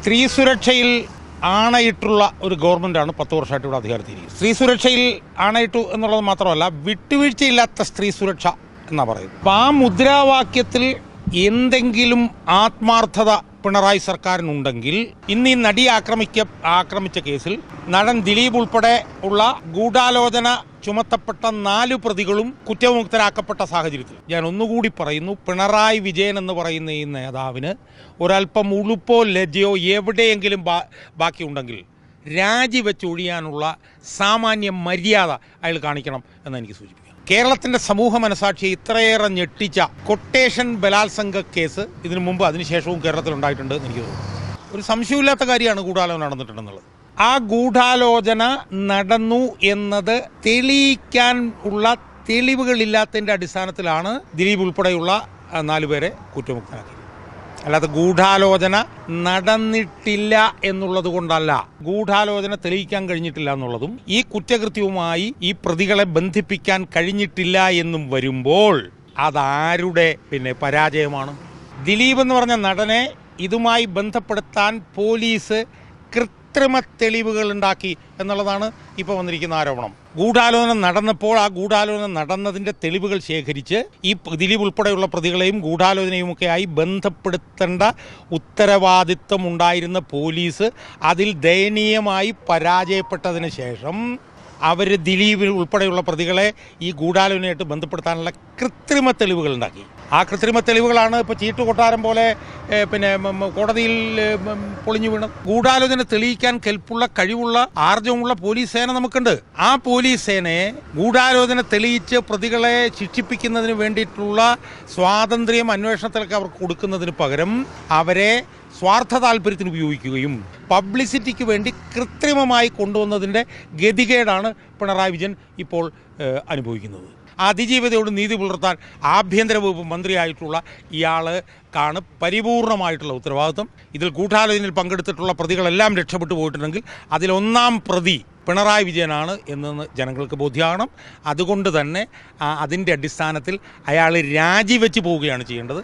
സ്ത്രീ സുരക്ഷയിൽ ആണയിട്ടുള്ള ഒരു ഗവൺമെന്റാണ് പത്ത് വർഷമായിട്ട് ഇവിടെ അധികാരത്തിരിക്കുന്നത്. സ്ത്രീ സുരക്ഷയിൽ ആണയിട്ടു എന്നുള്ളത് മാത്രമല്ല വിട്ടുവീഴ്ചയില്ലാത്ത സ്ത്രീ സുരക്ഷ എന്നാണ് പറയുന്നത്. അപ്പം ആ മുദ്രാവാക്യത്തിൽ എന്തെങ്കിലും ആത്മാർത്ഥത പിണറായി സർക്കാരിനുണ്ടെങ്കിൽ ഇന്ന് ഈ നടി ആക്രമിക്ക ആക്രമിച്ച കേസിൽ നടൻ ദിലീപ് ഉൾപ്പെടെ ഉള്ള ഗൂഢാലോചന ചുമത്തപ്പെട്ട നാലു പ്രതികളും കുറ്റവിമുക്തരാക്കപ്പെട്ട സാഹചര്യത്തിൽ. ഞാൻ ഒന്നുകൂടി പറയുന്നു പിണറായി വിജയൻ എന്ന് പറയുന്ന ഈ നേതാവിന് ഒരല്പം ഉളുപ്പോ ലജ്ജയോ എവിടെയെങ്കിലും ബാക്കിയുണ്ടെങ്കിൽ രാജിവെച്ച് ഒഴിയാനുള്ള സാമാന്യ മര്യാദ അയാൾ കാണിക്കണം എന്ന് എനിക്ക് സൂചിപ്പിക്കാം കേരളത്തിന്റെ സമൂഹ മനസാക്ഷിയെ ഇത്രയേറെ ഞെട്ടിച്ച കൊട്ടേഷൻ ബലാത്സംഗ കേസ് ഇതിനു മുമ്പ് അതിനുശേഷവും കേരളത്തിൽ ഉണ്ടായിട്ടുണ്ട് എന്ന് എനിക്ക് തോന്നുന്നു. ഒരു സംശയമില്ലാത്ത കാര്യമാണ് കൂടാലോ നടന്നിട്ടുണ്ടെന്നുള്ളത്. ആ ഗൂഢാലോചന നടന്നു എന്നത് തെളിയിക്കാൻ ഉള്ള തെളിവുകളില്ലാത്തതിന്റെ അടിസ്ഥാനത്തിലാണ് ദിലീപ് ഉൾപ്പെടെയുള്ള നാലുപേരെ കുറ്റമുക്തനാക്കിയത് അല്ലാതെ ഗൂഢാലോചന നടന്നിട്ടില്ല എന്നുള്ളത് കൊണ്ടല്ല. ഗൂഢാലോചന തെളിയിക്കാൻ കഴിഞ്ഞിട്ടില്ല എന്നുള്ളതും ഈ കുറ്റകൃത്യവുമായി ഈ പ്രതികളെ ബന്ധിപ്പിക്കാൻ കഴിഞ്ഞിട്ടില്ല എന്നും വരുമ്പോൾ അതാരുടെ പിന്നെ പരാജയമാണ്? ദിലീപ് എന്ന് പറഞ്ഞ നടനെ ഇതുമായി ബന്ധപ്പെടുത്താൻ പോലീസ് കൃത്രിമ തെളിവുകൾ ഉണ്ടാക്കി എന്നുള്ളതാണ് ഇപ്പോൾ വന്നിരിക്കുന്ന ആരോപണം. ഗൂഢാലോചന നടന്നപ്പോൾ ആ ഗൂഢാലോചന നടന്നതിന്റെ തെളിവുകൾ ശേഖരിച്ച് ഈ ദിലീപ് ഉൾപ്പെടെയുള്ള പ്രതികളെയും ഗൂഢാലോചനയുമൊക്കെയായി ബന്ധപ്പെടുത്തേണ്ട ഉത്തരവാദിത്വം ഉണ്ടായിരുന്ന പോലീസ് അതിൽ ദയനീയമായി പരാജയപ്പെട്ടതിന് ശേഷം അവർ ദിലീപ് ഉൾപ്പെടെയുള്ള പ്രതികളെ ഈ ഗൂഢാലോചനയായിട്ട് ബന്ധപ്പെടുത്താനുള്ള കൃത്രിമ തെളിവുകൾ ഉണ്ടാക്കി ആ കൃത്രിമ തെളിവുകളാണ് ഇപ്പോൾ ചീട്ട് കൊട്ടാരം പോലെ പിന്നെ കോടതിയിൽ പൊളിഞ്ഞു വീണത് ഗൂഢാലോചന തെളിയിക്കാൻ കെൽപ്പുള്ള കഴിവുള്ള ആർജവുമുള്ള പോലീസ് സേന നമുക്കുണ്ട്. ആ പോലീസ് സേനയെ ഗൂഢാലോചന തെളിയിച്ച് പ്രതികളെ ശിക്ഷിപ്പിക്കുന്നതിന് വേണ്ടിയിട്ടുള്ള സ്വാതന്ത്ര്യം അന്വേഷണത്തിലൊക്കെ അവർക്ക് കൊടുക്കുന്നതിന് പകരം അവരെ സ്വാർത്ഥ താല്പര്യത്തിന് ഉപയോഗിക്കുകയും പബ്ലിസിറ്റിക്ക് വേണ്ടി കൃത്രിമമായി കൊണ്ടുവന്നതിന്റെ ഗതികേടാണ് പിണറായി വിജയൻ ഇപ്പോൾ അനുഭവിക്കുന്നത്. അതിജീവിതയോട് നീതി പുലർത്താൻ ആഭ്യന്തര വകുപ്പ് മന്ത്രിയായിട്ടുള്ള ഇയാൾക്കാണ് പരിപൂർണമായിട്ടുള്ള ഉത്തരവാദിത്വം. ഇതിൽ കൂട്ടാലോചനയിൽ പങ്കെടുത്തിട്ടുള്ള പ്രതികളെല്ലാം രക്ഷപ്പെട്ടു പോയിട്ടുണ്ടെങ്കിൽ അതിലൊന്നാം പ്രതി പിണറായി വിജയനാണ് എന്ന് ജനങ്ങൾക്ക് ബോധ്യമാകണം. അതുകൊണ്ട് തന്നെ അതിന്റെ അടിസ്ഥാനത്തിൽ അയാൾ രാജിവെച്ച് പോവുകയാണ് ചെയ്യേണ്ടത്.